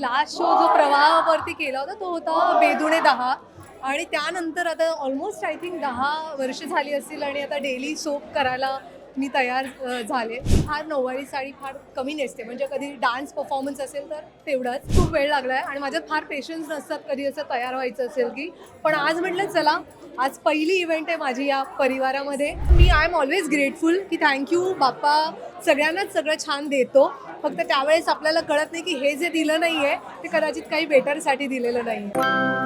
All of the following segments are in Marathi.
लास्ट शो जो प्रवाहावरती केला होता तो होता बेदुणे दहा. आणि त्यानंतर आता ऑलमोस्ट आय थिंक दहा वर्ष झाली असतील आणि आता डेली सोप करायला मी तयार झाले. फार नऊवारी साडी फार कमी नेसते. म्हणजे कधी डान्स परफॉर्मन्स असेल तर तेवढंच. खूप वेळ लागला आहे आणि माझ्यात फार पेशन्स नसतात कधी असं तयार व्हायचं असेल की. पण आज म्हटलं चला आज पहिली इव्हेंट आहे माझी या परिवारामध्ये. मी आय एम ऑलवेज ग्रेटफुल की थँक्यू बाप्पा सगळ्यांनाच सगळं छान देतो. फक्त त्यावेळेस आपल्याला कळत नाही की हे जे दिलं नाही आहे ते कदाचित काही बेटरसाठी दिलेलं नाही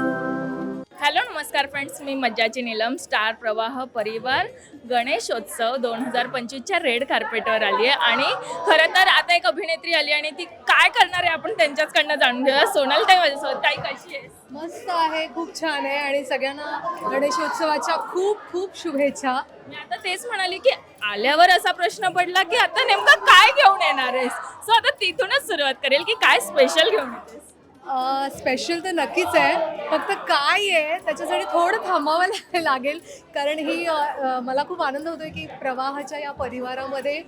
हॅलो नमस्कार फ्रेंड्स. मी मज्जाची नीलम स्टार प्रवाह परिवार गणेशोत्सव दोन हजार पंचवीसच्या रेड कार्पेटवर आली आहे आणि खरं तर आता एक अभिनेत्री आली आणि ती काय करणार आहे आपण त्यांच्याचकडनं जाणून घेऊया. सोनल ताई माझ्यासोबत. ताई कशी आहे मस्त आहे खूप छान आहे. आणि सगळ्यांना गणेशोत्सवाच्या खूप खूप शुभेच्छा. मी आता तेच म्हणाली की आल्यावर असा प्रश्न पडला की आता नेमकं काय घेऊन येणार आहेस? सो आता तिथूनच सुरुवात करेल की काय स्पेशल घेऊन येतेस? स्पेशल तर नक्कीच आहे. फक्त काय आहे त्याच्यासाठी थोडं थांबावं लागेल. कारण ही मला खूप आनंद होतोय की प्रवाहाच्या या परिवारामध्ये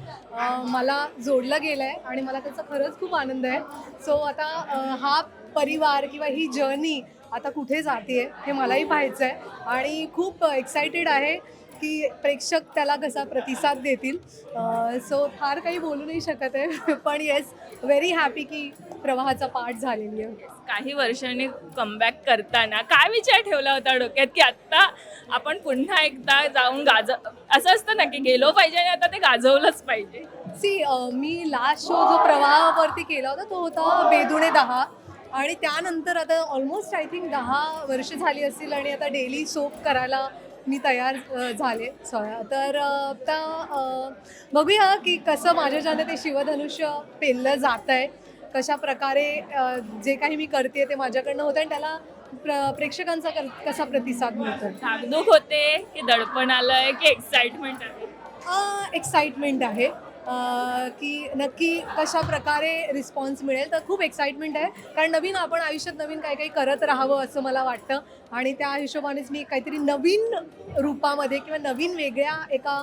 मला जोडलं गेलं आहे आणि मला त्याचा खरंच खूप आनंद आहे. सो आता हा परिवार किंवा ही जर्नी आता कुठे जाते हे मलाही पाहायचं आहे आणि खूप एक्सायटेड आहे की प्रेक्षक त्याला कसा प्रतिसाद देतील. सो फार काही बोलू नाही शकत आहे. पण येस व्हेरी हॅपी की प्रवाहाचा पाठ झालेली आहे. काही वर्षांनी कमबॅक करताना काय विचार ठेवला होता डोक्यात की आत्ता आपण पुन्हा एकदा जाऊन गाज असं असतं ना की गेलो पाहिजे आणि आता ते गाजवलंच पाहिजे. सी मी लास्ट शो जो प्रवाहावरती केला होता तो होता बेदुणे दहा. आणि त्यानंतर आता ऑलमोस्ट आय थिंक दहा वर्ष झाली असतील आणि आता डेली सोप करायला मी तयार झाले. तर आता बघूया की कसं माझ्याच्याने ते शिवधनुष्य पेललं जात आहे कशा प्रकारे जे काही मी करते ते माझ्याकडनं होतं आणि त्याला प्र प्रेक्षकांचा कसा प्रतिसाद मिळतो धाकधूक होते की दडपण आलंय की एक्साइटमेंट आहे? एक्साइटमेंट आहे. की नक्की कशा प्रकारे रिस्पॉन्स मिळेल तर खूप एक्साइटमेंट आहे. कारण नवीन आपण आयुष्यात नवीन काही काही करत राहावं असं मला वाटतं. आणि त्या हिशोबानेच मी काहीतरी नवीन रूपामध्ये किंवा नवीन वेगळ्या एका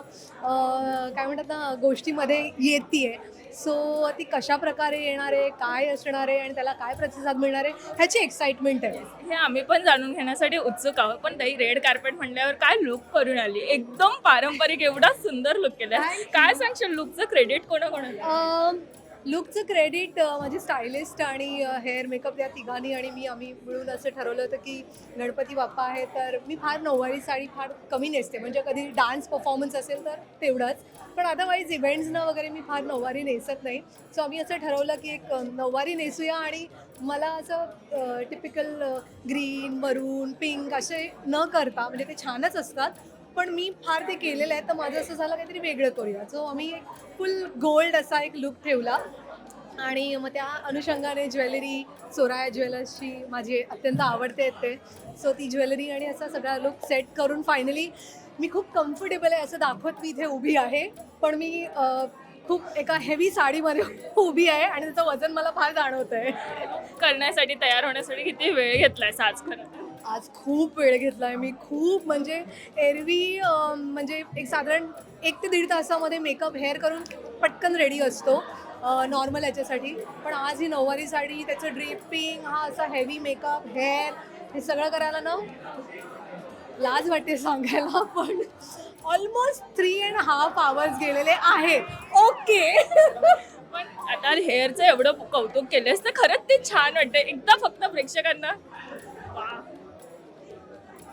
काय म्हणतात ना गोष्टीमध्ये येते आहे सो ती कशा प्रकारे येणार आहे काय असणार आहे आणि त्याला काय प्रतिसाद मिळणार आहे ह्याची एक्साइटमेंट आहे. हे आम्ही पण जाणून घेण्यासाठी उत्सुक आहोत पण ताई रेड कार्पेट म्हणल्यावर काय लुक करून आली? एकदम पारंपरिक एवढा सुंदर लुक you. काय सांगशील लुकचं क्रेडिट कोणाकोणाला? लुकचं क्रेडिट माझी स्टायलिस्ट आणि हेअर मेकअप या तिघांनी आणि मी आम्ही मिळून असं ठरवलं होतं की गणपती बाप्पा आहे तर मी फार नऊवारी साडी फार कमी नेसते. म्हणजे कधी डान्स परफॉर्मन्स असेल तर तेवढंच. पण अदरवाईज इव्हेंट्सनं वगैरे मी फार नऊवारी नेसत नाही. सो आम्ही असं ठरवलं की एक नऊवारी नेसूया आणि मला असं टिपिकल ग्रीन मरून पिंक असे न करता म्हणजे ते छानच असतात पण मी फार ते केलेलं आहे तर माझं असं झालं काहीतरी वेगळं करूया. सो आम्ही एक फुल गोल्ड असा एक लुक ठेवला. आणि मग त्या अनुषंगाने ज्वेलरी सोराया ज्वेलर्सची माझी अत्यंत आवडते ते. सो ती ज्वेलरी आणि असा सगळा लुक सेट करून फायनली मी खूप कम्फर्टेबल आहे असं दाखवत मी इथे उभी आहे. पण मी खूप एका हेवी साडीमध्ये उभी आहे आणि त्याचं वजन मला फार जाणवत आहे करण्यासाठी तयार होण्यासाठी किती वेळ घेतलाय साज खरं आज खूप वेळ घेतला आहे मी. खूप म्हणजे एरवी म्हणजे एक साधारण एक ते दीड तासामध्ये मेकअप हेअर करून पटकन रेडी असतो नॉर्मल याच्यासाठी. पण आज ही नऊवारी साडी त्याचं ड्रिपिंग हा असा हेवी मेकअप हेअर हे सगळं करायला ना लाज वाटते सांगायला पण almost three and half hours गेलेले आहे. ओके पण आता हेअरचं एवढं कौतुक केलंस तर खरंच ते छान वाटतं एकदा फक्त प्रेक्षकांना.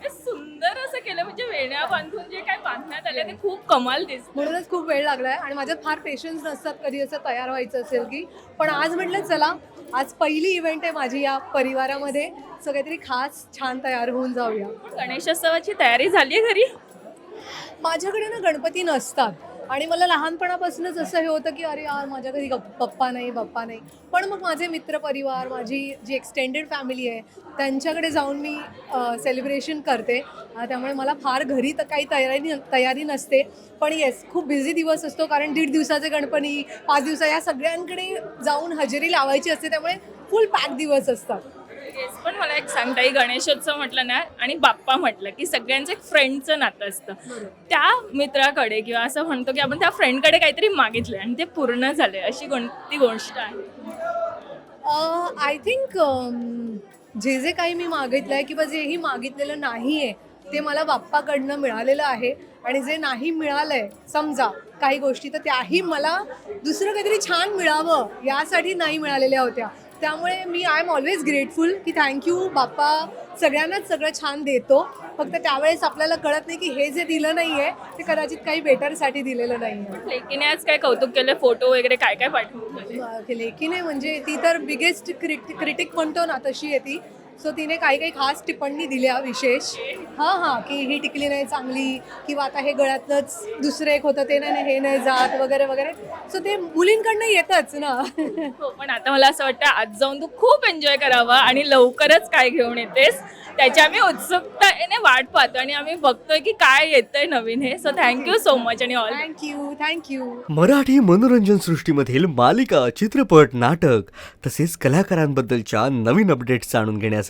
सुंदर असं केलं म्हणजे वेण्या बांधून जे काय बांधण्यात आले ते खूप कमाल दिसत. म्हणूनच खूप वेळ लागलाय आणि माझ्यात फार पेशन्स नसतात कधी असं तयार व्हायचं असेल की. पण आज म्हटलं चला आज पहिली इव्हेंट आहे माझी या परिवारामध्ये. सो काहीतरी खास छान तयार होऊन जाऊया. गणेशोत्सवाची तयारी झाली आहे घरी? माझ्याकडे ना गणपती नसतात. आणि मला लहानपणापासूनच असं हे होतं की अरे यार माझ्या घरी पप्पा नाही पप्पा नाही. पण मग माझे मित्रपरिवार माझी जी एक्सटेंडेड फॅमिली आहे त्यांच्याकडे जाऊन मी सेलिब्रेशन करते. त्यामुळे मला फार घरी तर काही तयारी तयारी नसते. पण येस खूप बिझी दिवस असतो कारण दीड दिवसाचे गणपती पाच दिवसा या सगळ्यांकडे जाऊन हजेरी लावायची असते. त्यामुळे फुल पॅक दिवस असतात. येस पण मला एक सांगता येईल गणेशोत्सव म्हटलं ना आणि बाप्पा म्हटलं की सगळ्यांचं एक फ्रेंडचं नातं असतं. त्या मित्राकडे किंवा असं म्हणतो की आपण त्या फ्रेंडकडे काहीतरी मागितलंय आणि ते पूर्ण झालंय अशी कोणती गोष्ट आहे. आय थिंक जे जे काही मी मागितलं आहे किंवा जेही मागितलेलं नाही आहे ते मला बाप्पाकडनं मिळालेलं आहे. आणि जे नाही मिळालं आहे समजा काही गोष्टी तर त्याही मला दुसरं काहीतरी छान मिळावं यासाठी नाही मिळालेल्या होत्या. त्यामुळे मी आय एम ऑलवेज ग्रेटफुल की थँक्यू बाप्पा सगळ्यांनाच सगळं छान देतो. फक्त त्यावेळेस आपल्याला कळत नाही की हे जे दिलं नाही आहे ते कदाचित काही बेटरसाठी दिलेलं नाही आहे लेकीने आज काय कौतुक केलं फोटो वगैरे काय काय पाठवलं लेखी आहे म्हणजे ती तर बिगेस्ट क्रिटिक म्हणतो ना तशी आहे ती. सो तिने काही काही खास टिप्पणी दिल्या विशेष. हां हां की ही टिकली नाही चांगली किंवा आता हे गळ्यातलंच दुसरं एक होतं ते नाही हे नाही जात वगैरे वगैरे. सो ते मुलींकडनं येतच ना. हो पण आता मला असं वाटतं आज जाऊन तू खूप एन्जॉय करावा आणि लवकरच काय घेऊन येतेस त्याची आम्ही उत्सुकतेने वाट पाहतो आणि आम्ही बघतोय की काय येतंय नवीन हे. So thank you so much आणि all thank you thank you Marathi मनोरंजन सृष्टीमधील मालिका चित्रपट नाटक तसेच कलाकारांबद्दलच्या नवीन अपडेट्स जाणून घेण्यासाठी